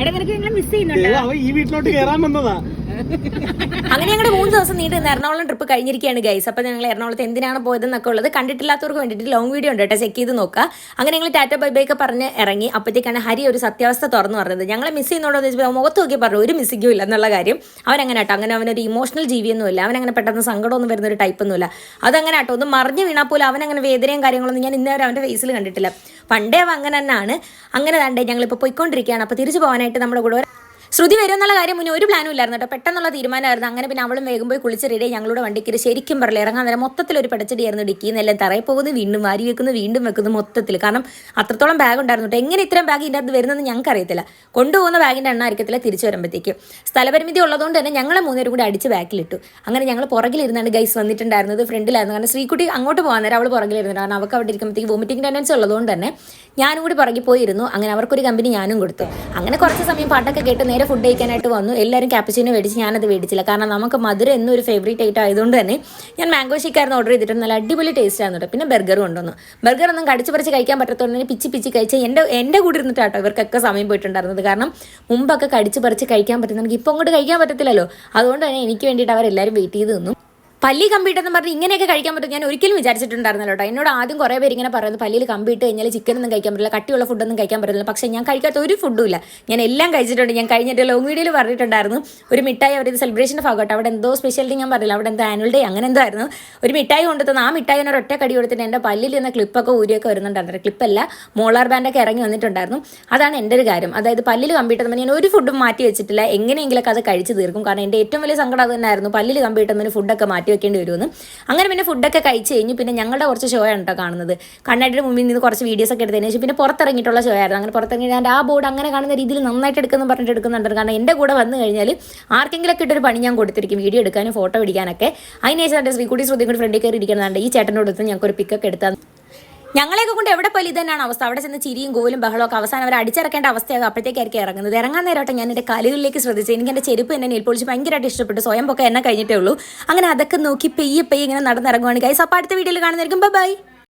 എടാ നിനക്ക് ഞങ്ങൾ മിസ് ചെയ്യുന്നുണ്ട്? ഈ വീട്ടിലോട്ട് കയറാൻ വന്നതാ. അങ്ങനെ ഞങ്ങളുടെ മൂന്ന് ദിവസം നീണ്ടു നിന്ന് എറണാകുളം ട്രിപ്പ് കഴിഞ്ഞിരിക്കുകയാണ് ഗൈസ് അപ്പോൾ ഞങ്ങൾ എറണാകുളത്ത് എന്തിനാണ് പോയതെന്നൊക്കെ ഉള്ളത് കണ്ടിട്ടില്ലാത്തവർക്ക് വേണ്ടിയിട്ട് ലോങ് വീഡിയോ ഉണ്ട് കേട്ടോ. ചെക്ക് ചെയ്ത് നോക്കുക. അങ്ങനെ ഞങ്ങൾ ടാറ്റ ബൈ ഒക്കെ പറഞ്ഞ് ഇറങ്ങി. അപ്പോഴത്തേക്കാണ് ഹരി ഒരു സത്യാവസ്ഥ തുറന്നു പറഞ്ഞത്. ഞങ്ങളെ മിസ് ചെയ്യുന്നോടോ എന്ന് വെച്ചാൽ മുഖത്ത് നോക്കി പറഞ്ഞു ഒരു മിസ്സിങ്ങും ഇല്ല എന്നുള്ള കാര്യം. അവനങ്ങനെ കേട്ടോ അങ്ങനെ അവനൊരു ഇമോഷണൽ ജീവിയൊന്നുമില്ല അവനങ്ങനെ പെട്ടെന്ന് സങ്കടമൊന്നും വരുന്ന ഒരു ടൈപ്പ് ഒന്നുമില്ല. അതങ്ങനെ കേട്ടോ ഒന്ന് മറിഞ്ഞു വീണാൽ പോലും അവനങ്ങനെ വേദനയും കാര്യങ്ങളൊന്നും ഞാൻ ഇന്നേ വരെ അവന്റെ ഫേസിൽ കണ്ടിട്ടില്ല. പണ്ടേ അവൻ അങ്ങനെ തന്നെയാണ്. അങ്ങനെ തണ്ടേ ഞങ്ങളിപ്പോൾ പോയിക്കൊണ്ടിരിക്കുകയാണ്. അപ്പോൾ തിരിച്ചു പോകാനായിട്ട് നമ്മുടെ കൂടെ ശ്രുതി വരും എന്നുള്ള കാര്യം മുന്നേ ഒരു പ്ലാനും ഇല്ലായിരുന്നു കേട്ടോ. പെട്ടെന്നുള്ള തീരുമാനമായിരുന്നു. അങ്ങനെ പിന്നെ അവളും വേഗം പോയി കുളിച്ച് റെഡി ഞങ്ങളുടെ വണ്ടിക്ക് ശരിക്കും പറയില്ല ഇറങ്ങാൻ നേരം മൊത്തത്തിൽ ഒരു പടച്ചടിയായിരുന്നു ഡിക്കി എല്ലാം തറയിൽ പോകുന്നത് വീണ്ടും വാരി വെക്കുന്നു വീണ്ടും വെക്കുന്നു മൊത്തത്തിൽ കാരണം അത്രത്തോളം ബാഗ് ഉണ്ടായിരുന്നു കേട്ടോ. എങ്ങനെ ഇത്രയും ബാഗ് ഇതിന്റെ അകത്ത് വരുന്നതെന്ന് ഞങ്ങൾക്ക് അറിയത്തില്ല. കൊണ്ടുപോകുന്ന ബാഗിന്റെ എണ്ണ ആയിരിക്കത്തില്ല തിരിച്ചു വരുമ്പോഴത്തേക്ക് സ്ഥലപരിമിതി ഉള്ളതുകൊണ്ട് തന്നെ ഞങ്ങളെ മൂന്നുപേരും കൂടി അടിച്ച് ബാക്കിലിട്ടു അങ്ങനെ ഞങ്ങൾ പുറകിലിരുന്നാണ് ഗൈസ് വന്നിട്ടുണ്ടായിരുന്നത്. ഫ്രണ്ടിലായിരുന്നു. കാരണം ശ്രീകുട്ടി അങ്ങോട്ട് പോകാൻ നേരം അവൾ പുറകിലിരുന്നു. കാരണം അവൾക്ക് അവിടെ ഇരിക്കുമ്പോഴത്തേക്ക് വോമിറ്റിംഗ് ടെൻഡൻസി ഉള്ളതുകൊണ്ട് തന്നെ ഞാനും കൂടി പുറകിൽ പോയിരുന്നു. അങ്ങനെ അവർക്കൊരു കമ്പനി ഞാനും കൊടുത്തു. അങ്ങനെ കുറച്ച് സമയം പാട്ടൊക്കെ കേട്ട് നേരെ ഫുഡ് കഴിക്കാനായിട്ട് വന്നു. എല്ലാവരും ക്യാപ്പച്ചീനോ മേടിച്ച് ഞാനത് മേടിച്ചില്ല. കാരണം നമുക്ക് മധുരം എന്നൊരു ഫേവറേറ്റ് ഐറ്റം ആയതുകൊണ്ട് തന്നെ ഞാൻ മാംഗോ ഷേക്കായിരുന്നു ഓർഡർ ചെയ്തിട്ട് നല്ല അടിപൊളി ടേസ്റ്റ് ആയിരുന്നു കേട്ടോ പിന്നെ ബർഗർ കൊണ്ടുവന്നു. ബർഗർ ഒന്നും കടിച്ച് പറിച്ച് കഴിക്കാൻ പറ്റത്തോണ്ട് പിച്ചി പിച്ചി കഴിച്ച് എന്റെ എന്റെ കൂടെ ഇരുന്നിട്ടാട്ടോ ഇവർക്കൊക്കെ സമയം പോയിട്ടുണ്ടായിരുന്നത്. കാരണം മുമ്പൊക്കെ കടിച്ച് പറിച്ച് കഴിക്കാൻ പറ്റുന്ന നമുക്ക് ഇപ്പോൾ കഴിക്കാൻ പറ്റത്തില്ലല്ലോ. അതുകൊണ്ട് തന്നെ എനിക്ക് വേണ്ടിയിട്ട് അവരെല്ലാവരും വെയിറ്റ് ചെയ്ത് നിന്നു. പല്ലി എന്ന് പറഞ്ഞ് ഇങ്ങനെയൊക്കെ കഴിക്കാൻ പറ്റും. ഞാൻ ഒരിക്കലും വിചാരിച്ചിട്ടുണ്ടായിരുന്നല്ലോ കേട്ടോ. എന്നോട് ആദ്യം കുറേ പേര് ഇങ്ങനെ പറയുന്നത് പല്ലിയിൽ കമ്പിട്ട് കഴിഞ്ഞാൽ ചിക്കൻ ഒന്നും കഴിക്കാൻ പറ്റില്ല കട്ടിയുള്ള ഫുഡൊന്നും കഴിക്കാൻ പറ്റില്ല. പക്ഷേ ഞാൻ കഴിക്കാത്ത ഒരു ഫുഡും ഇല്ല. ഞാൻ എല്ലാം കഴിച്ചിട്ടുണ്ട്. ഞാൻ കഴിഞ്ഞിട്ട് ലോങ് വീഡിയോയിൽ പറഞ്ഞിട്ടുണ്ടായിരുന്നു ഒരു മിഠായി അവർ സെലിബ്രേഷന്റെ ഭാഗമായിട്ട്. അവിടെ എന്തോ സ്പെഷ്യാലിറ്റി ഞാൻ പറഞ്ഞില്ല. അവിടെ എന്തോ ആനുവൽ ഡേ അങ്ങനെ എന്തായിരുന്നു ഒരു മിഠായി കൊണ്ടുതന്ന ആ മിഠായി എന്നൊരു ഒറ്റ കടി കൊടുത്തിട്ട് എന്റെ പല്ലിൽ നിന്ന് ക്ലിപ്പൊക്കെ ഊരിയൊക്കെ വരുന്നുണ്ടായിരുന്നു. ക്ലിപ്പല്ല മോളാർ ബാൻഡൊക്കെ ഇറങ്ങി വന്നിട്ടുണ്ടായിരുന്നു. അതാണ് എന്റെ ഒരു കാര്യം. അതായത് പല്ലിൽ കമ്പിട്ടെന്ന് ഞാൻ ഒരു ഫുഡും മാറ്റി വെച്ചിട്ടില്ല. എങ്ങനെയെങ്കിലൊക്കെ അത് കഴിച്ച് തീർക്കും. കാരണം എന്റെ ഏറ്റവും വലിയ സങ്കടം അത് തന്നെയായിരുന്നു. പല്ലിൽ കമ്പിട്ടെന്നൊരു ഫുഡൊക്കെ മാറ്റി വെക്കേണ്ടി വരുമെന്ന്. അങ്ങനെ പിന്നെ ഫുഡൊക്കെ കഴിച്ച് കഴിഞ്ഞ് പിന്നെ ഞങ്ങളുടെ കുറച്ച് ഷോ ആണ് കേട്ടോ കാണുന്നത്. കണ്ണാടിയുടെ മുമ്പിൽ നിന്ന് കുറച്ച് വീഡിയോസ് ഒക്കെ എടുത്തതിന് ശേഷം പിന്നെ പുറത്തിറങ്ങിയിട്ടുള്ള ഷോ ആയിരുന്നു അങ്ങനെ പുറത്തിറങ്ങി ഞാൻ ആ ബോർഡ് അങ്ങനെ കാണുന്ന രീതിയിൽ നന്നായിട്ട് എടുക്കുന്നു പറഞ്ഞിട്ട് എടുക്കുന്നുണ്ട് കാരണം എന്റെ കൂടെ വന്നു കഴിഞ്ഞാൽ ആർക്കെങ്കിലൊക്കെ ഇട്ടൊരു പണി ഞാൻ കൊടുത്തിരിക്കും. വീഡിയോ എടുക്കാനും ഫോട്ടോ പിടിക്കാനൊക്കെ. അതിനുശേഷം എന്റെ ശ്രീകുട്ടി ശ്രുതി കൂടി ഫ്രണ്ടിൽ കയറി ഇരിക്കുന്നതാണ് ഈ ചേട്ടനോട് ഞങ്ങൾക്ക് ഒരു പിക്കൊക്കെ എടുത്താൽ ഞങ്ങളെയൊക്കെ കൊണ്ട് എവിടെ പോലും ഇത് തന്നെയാണ് അവസ്ഥ. അവിടെ ചെന്ന് ചിരിയും ഗോലും ബഹളവും ഒക്കെ അവസാനം അവർ അടിച്ചിറക്കേണ്ട അവസ്ഥയാകും അപ്പോഴത്തേക്കായിരിക്കും ഇറങ്ങുന്നത്. ഇറങ്ങാൻ നേരമായിട്ട് ഞാൻ എന്റെ കാലുകളിലേക്ക് ശ്രദ്ധിച്ചു. എനിക്ക് എന്റെ ചെരുപ്പ് എന്നെ നെയിൽ പോളിച്ച് ഭയങ്കരമായിട്ട് ഇഷ്ടപ്പെട്ടു. സ്വയം പൊക്കെ എന്നെ കഴിഞ്ഞിട്ടേ ഉള്ളൂ. അങ്ങനെ അതൊക്കെ നോക്കി പെയ്യെ പെയ്യെ ഇങ്ങനെ നടന്നിറങ്ങുവാണ്. ഗൈസ് അപ്പോൾ അടുത്ത വീഡിയോയിൽ കാണുന്നതായിരിക്കും. ബൈ